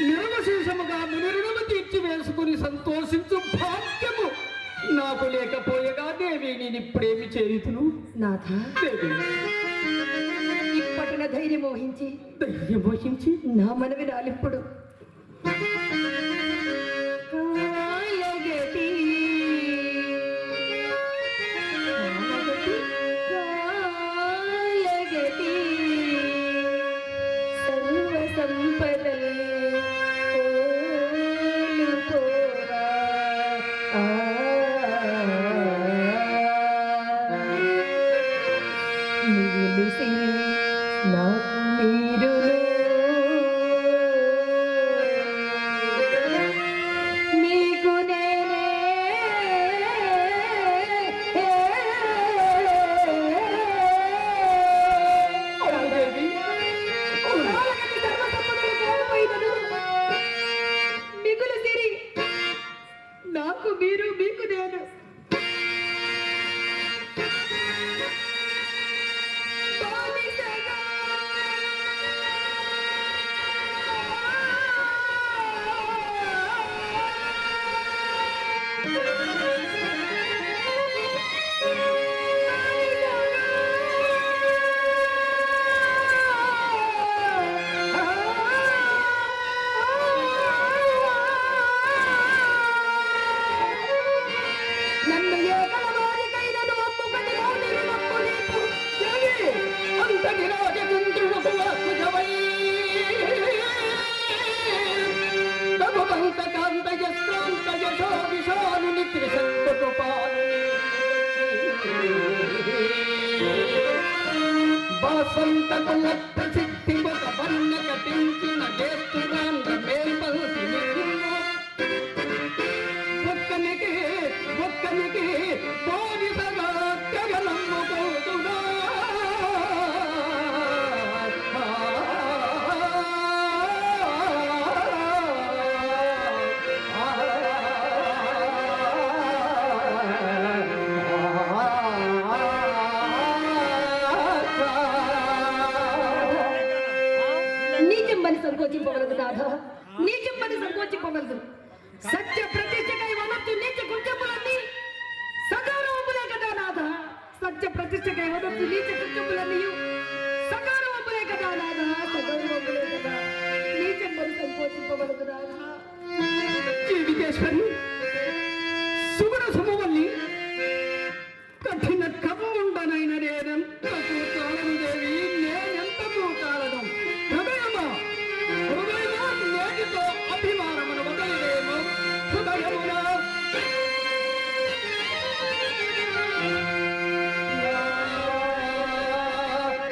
నిర్వశేషముగా మునిరుణము తీర్చి వేసుకుని సంతోషించు భాగ్యము. నాకు లేకపోయగా దేవి నేను ఇప్పుడేమి చేయుతును నాథ. ఇప్పటిన ధైర్యం మోహించి ధైర్యం మోహించి నా మనవి రాలిప్పుడు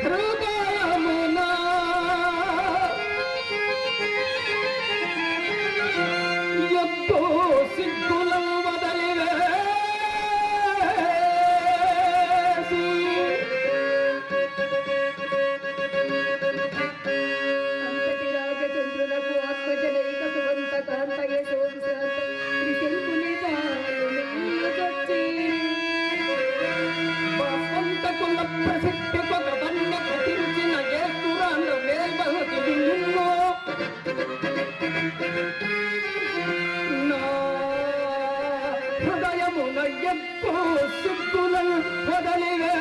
Truth முனையம் பூசும் புதல் முதலிலே.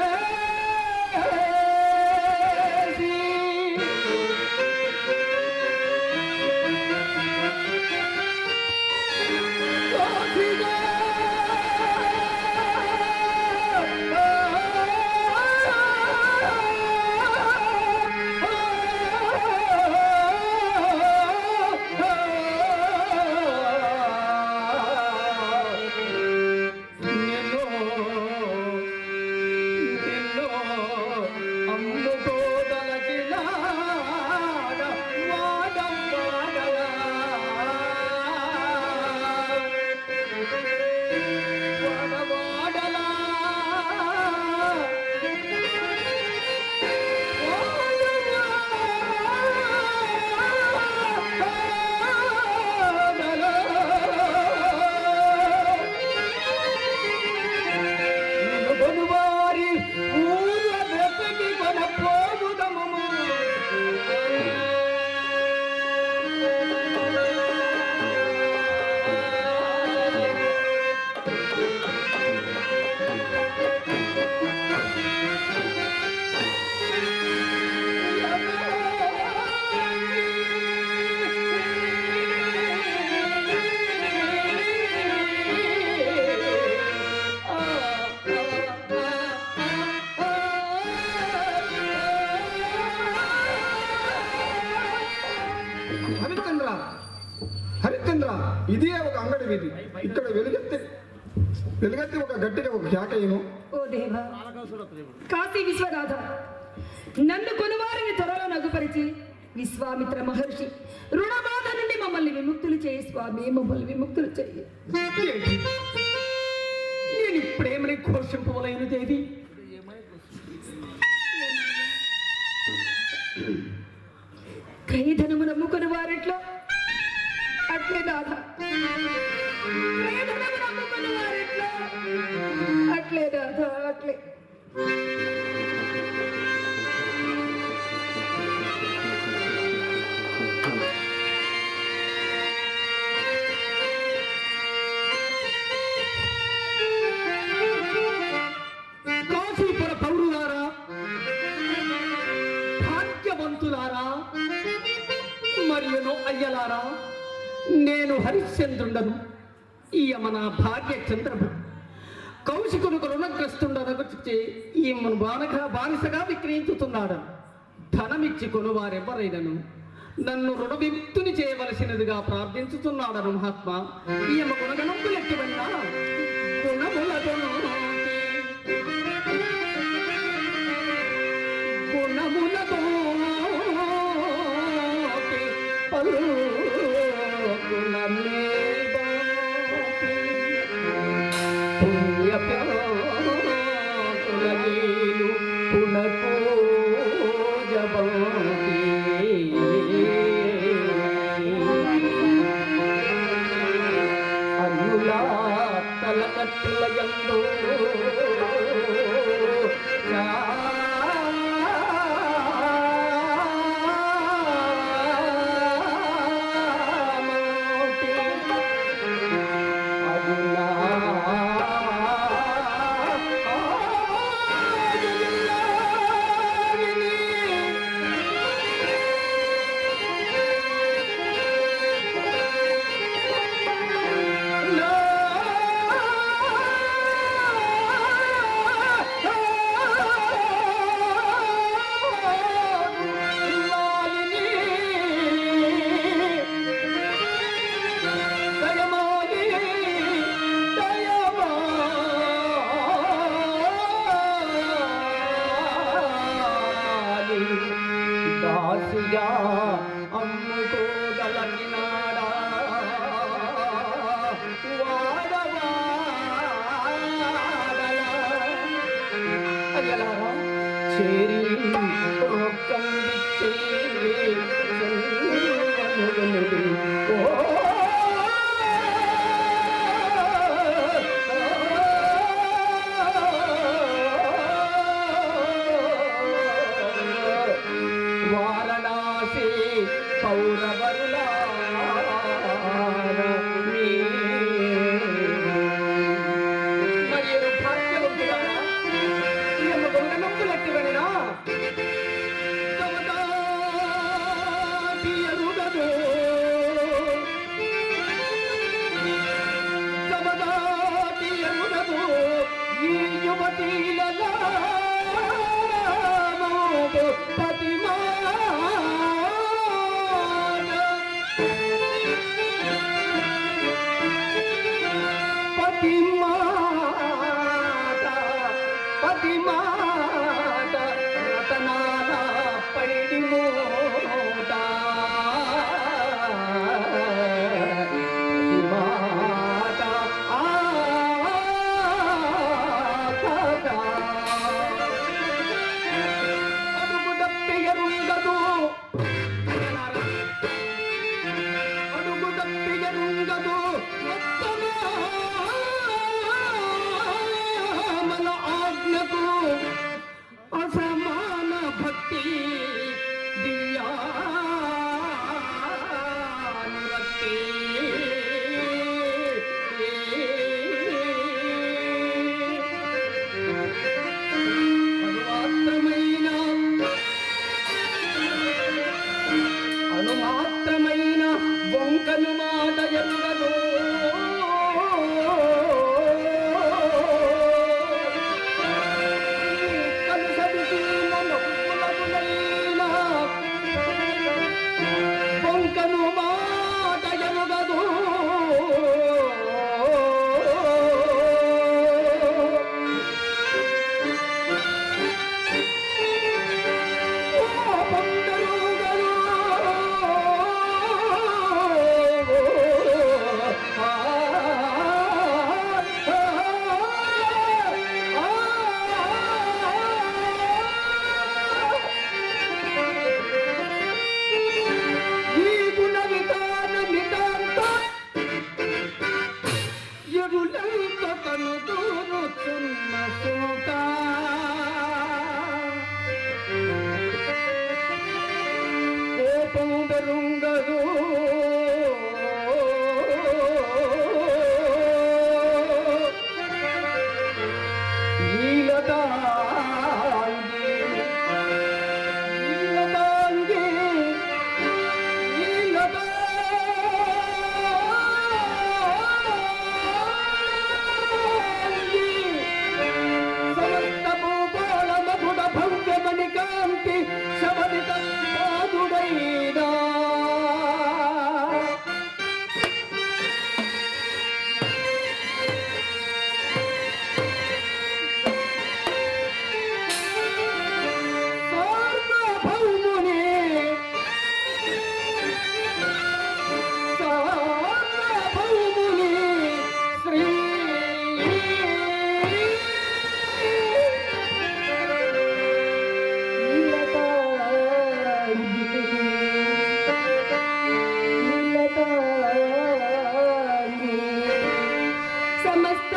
వీధి ఇక్కడ వెలుగెత్తి వెలుగెత్తి ఒక గట్టిగా ఒక కేకయ్యను ఓ దేవా. కాశీ విశ్వనాథ నన్ను కొనువారిని త్వరలో నగుపరిచి విశ్వామిత్ర మహర్షి రుణబాధ నుండి మమ్మల్ని విముక్తులు చేయి స్వామి మమ్మల్ని విముక్తులు చేయి? నేను ఇప్పుడేమని ఘోషింపవలైన దేవి. క్రయధనము నమ్ముకుని వారిట్లో అట్లే దాదా. అట్లే దాదా అట్లే. భాగ్య కౌశికునికి రుణగ్రస్తుండనగుచ్చి ఈమెను బానక బానిసగా విక్రయించుతున్నాడు. ధనమిచ్చి కొనువారెవరైనను? నన్ను రుణ విముక్తుని చేయవలసినదిగా ప్రార్థించుతున్నాడను మహాత్మా. ఈయమ గుణగణములెట్టివన్నా గుణములతో గుణములతో పలు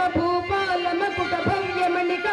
భూపాల మకుట భవ్యమణిక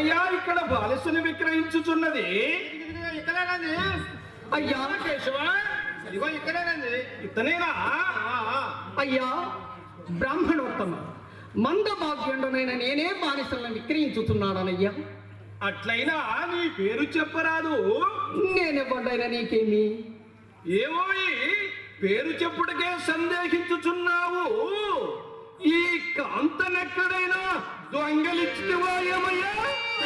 ఎవరయ్యా ఇక్కడ బాలసుని విక్రయించుచున్నది. ఇక్కడేనండి అయ్యా. కేశవ. ఇదిగో ఇక్కడేనండి ఇతనేనా? అయ్యా బ్రాహ్మణోత్తమ. మందభాగ్యుండనైన నేనే బానిసలను విక్రయించుతున్నానయ్యా అట్లయినా నీ పేరు చెప్పరాదు. నేనెవ్వడైనా నీకేమి? ఏమోయి పేరు చెప్పుటకే సందేహించుచున్నావు. ఈ కాంతనెక్కడైనా దొంగలిచ్చినవా ఏమయ్యా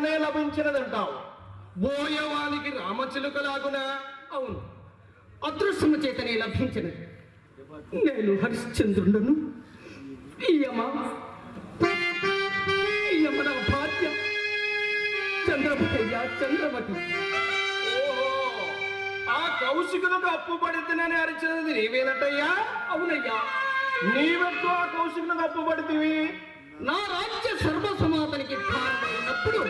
అదృష్టము చేతనే లభించినదంటావు బోయవానికి రామచిలుకలాగునా? అవును. అదృష్టము చేతనే లభించినది. నేను హరిశ్చంద్రుడను. నా భార్య చంద్రమతి ఆ కౌశికులకు అప్పు పడితేనని అరిచినది నీవేనట్టయ్యా? అవునయ్యా. నీవెట్టు ఆ కౌశికులకు అప్పు పడితివి? నా రాజ్య సర్వసమాతనికి భారమైనప్పుడు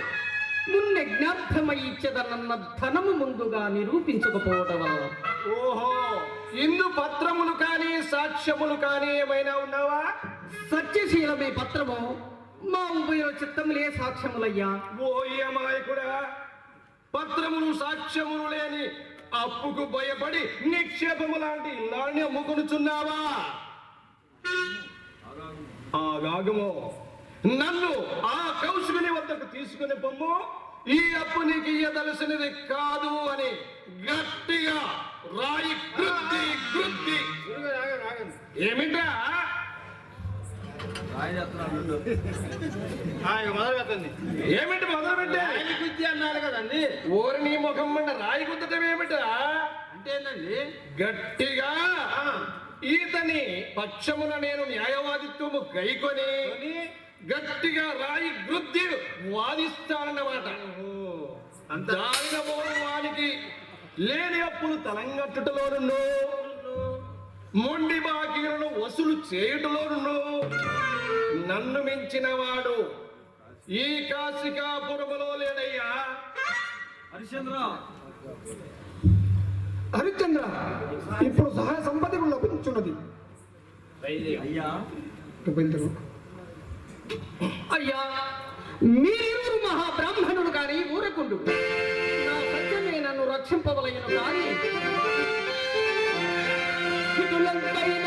మున్నె జ్ఞార్థమై ఇచ్చదనన్న ధనము ముందుగా నిరూపించకపోవటం వల్ల. ఓహో ఇందు పత్రములు కానీ సాక్ష్యములు కానీ ఏమైనా ఉన్నావా? సత్యశీలమే పత్రము. మా ఉభయ చిత్తములే సాక్ష్యములయ్యా. ఓ ఈ అమాయకుడా పత్రములు సాక్ష్యములు లేని అప్పుకు భయపడి నిక్షేపము లాంటి ఇల్లాన్ని అమ్ముకొనుచున్నావా ఆగాగము. నన్ను ఆ కౌశికుని వద్దకు తీసుకుని పొమ్ము. ఈ అప్పు నీకు ఇయ్యదలసినది కాదు అని గట్టిగా రాయి కృత్తి కృత్తి. ఏమిటా ఏమిటి మొదలు పెట్టే? విద్య అన్నారు కదండి. ఓరి నీ ముఖం మండ రాయి గుద్దటం ఏమిటా? అంటే ఏంటండి గట్టిగా ఈతని పక్షమున నేను న్యాయవాదిత్వము గైకొని గట్టిగా రాయి వృద్ధి పోరు వానికి లేని అప్పులు తలంగట్టుటలోను మొండి బాకీలను వసూలు చేయుటలోను నన్ను మించిన వాడు ఈ కాశికాపురములో లేడయ్యా. హరిశ్చంద్ర. ఇప్పుడు సహాయ సంపద లభించున్నది. బయలుదేరు. అయ్యా మీరిరువురు మహాబ్రాహ్మణుడు కానీ ఊరకుండు. నా సత్యమే నన్ను రక్షింపవలయను కానీ ఇటులంతైన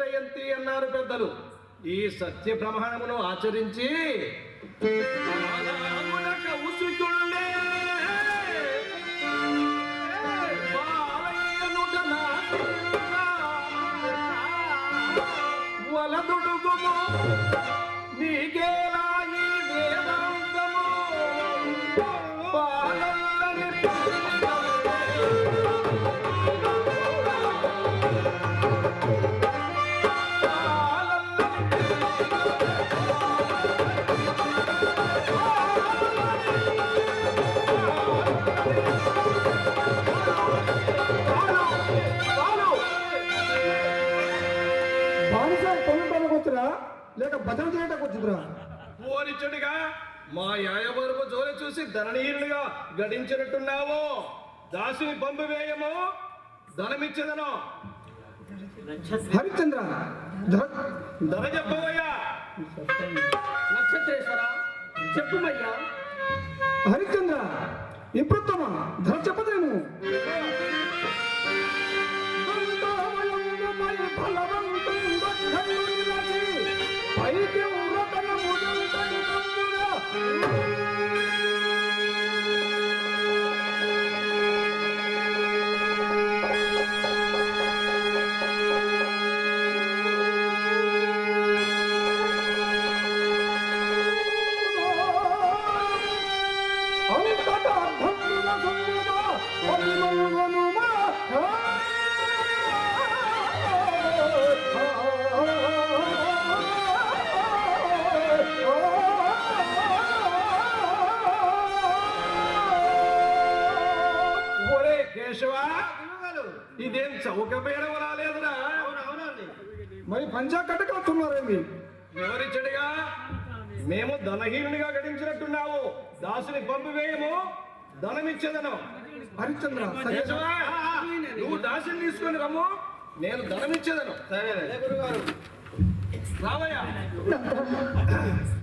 జయంతి అన్నారు పెద్దలు. ఈ సత్య బ్రహ్మాణమును ఆచరించి ఆదామునక ఉసుకుళ్ళే బాలయ్యనుట నీకేలా లేక భజన చేయడానికి వచ్చిందిరా. పోనిచ్చుడిగా మా యాయవరపు జోలి చూసి ధననీయులుగా గడించినట్టున్నావు? దాసుని పంపు వేయము? ధనమిచ్చదను? హరిశ్చంద్ర ధర ధన చెప్పవయ్యా. నక్షత్రేశ్వర చెప్పుమయ్యా. హరిశ్చంద్ర ఇప్పుడుత్తమ ధర చెప్పదేను మరి పంచా కట్టకలుస్తున్నారేమి వివరించడుగా మేము ధనహీనునిగా గడించినట్టున్నావు. దాసుని పంపు వేయము ధనమిచ్చేదను. హరిశ్చంద్ర సరే. నువ్వు దాసుని తీసుకొని రమ్ము నేను ధనమిచ్చేదను. రావయ్యా.